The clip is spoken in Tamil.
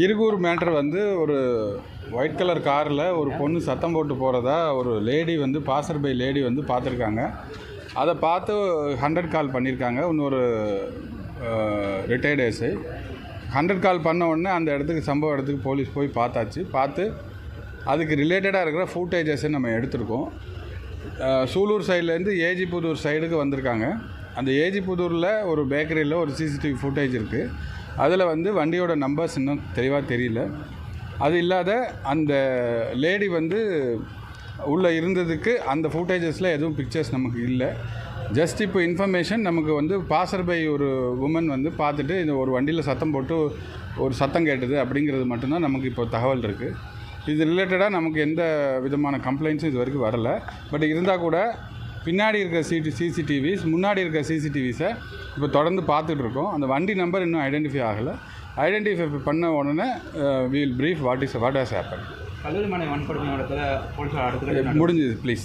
இருகூர் மேட்ரு வந்து ஒரு ஒயிட் கலர் காரில் ஒரு பொண்ணு சத்தம் போட்டு போகிறதா ஒரு லேடி வந்து பாசர் பை லேடி வந்து பார்த்துருக்காங்க. அதை பார்த்து ஹண்ட்ரட் கால் பண்ணியிருக்காங்க. இன்னொரு ரிட்டையர்ட் ஏசை ஹண்ட்ரட் கால் பண்ண உடனே அந்த இடத்துக்கு சம்பவ இடத்துக்கு போலீஸ் போய் பார்த்தாச்சு. பார்த்து அதுக்கு ரிலேட்டடாக இருக்கிற ஃபூட்டேஜஸை நம்ம எடுத்திருக்கோம். சூலூர் சைட்லேருந்து ஏஜிபுதூர் சைடுக்கு வந்திருக்காங்க. அந்த ஏஜிபுதூரில் ஒரு பேக்கரியில் ஒரு சிசிடிவி ஃபுட்டேஜ் இருக்குது அதில் வந்து வண்டியோட நம்பர்ஸ் இன்னும் தெளிவாக தெரியல. அது இல்லாத அந்த லேடி வந்து உள்ளே இருந்ததுக்கு அந்த ஃபுட்டேஜஸில் எதுவும் பிக்சர்ஸ் நமக்கு இல்லை. ஜஸ்ட் இப்போ இன்ஃபர்மேஷன் நமக்கு வந்து பாசர் பை ஒரு உமன் வந்து பார்த்துட்டு இந்த ஒரு வண்டியில் சத்தம் போட்டு ஒரு சத்தம் கேட்டது அப்படிங்கிறது மட்டும்தான் நமக்கு இப்போ தகவல் இருக்குது இது ரிலேட்டடாக நமக்கு எந்த விதமான கம்ப்ளைண்ட்ஸும் இது வரைக்கும் வரல. பட் இருந்தால் கூட பின்னாடி இருக்க சிடி சிசிடிவிஸ் முன்னாடி இருக்க சிசிடிவிஸை இப்போ தொடர்ந்து பார்த்துட்டு இருக்கோம் அந்த வண்டி நம்பர் இன்னும் ஐடென்டிஃபை ஆகலை. ஐடென்டிஃபை பண்ண உடனே we'll brief what is what has happen கல்லூரி மாணவி வன்கொடுமை இடத்துல போலீஸார் அடுத்த முடிஞ்சது ப்ளீஸ்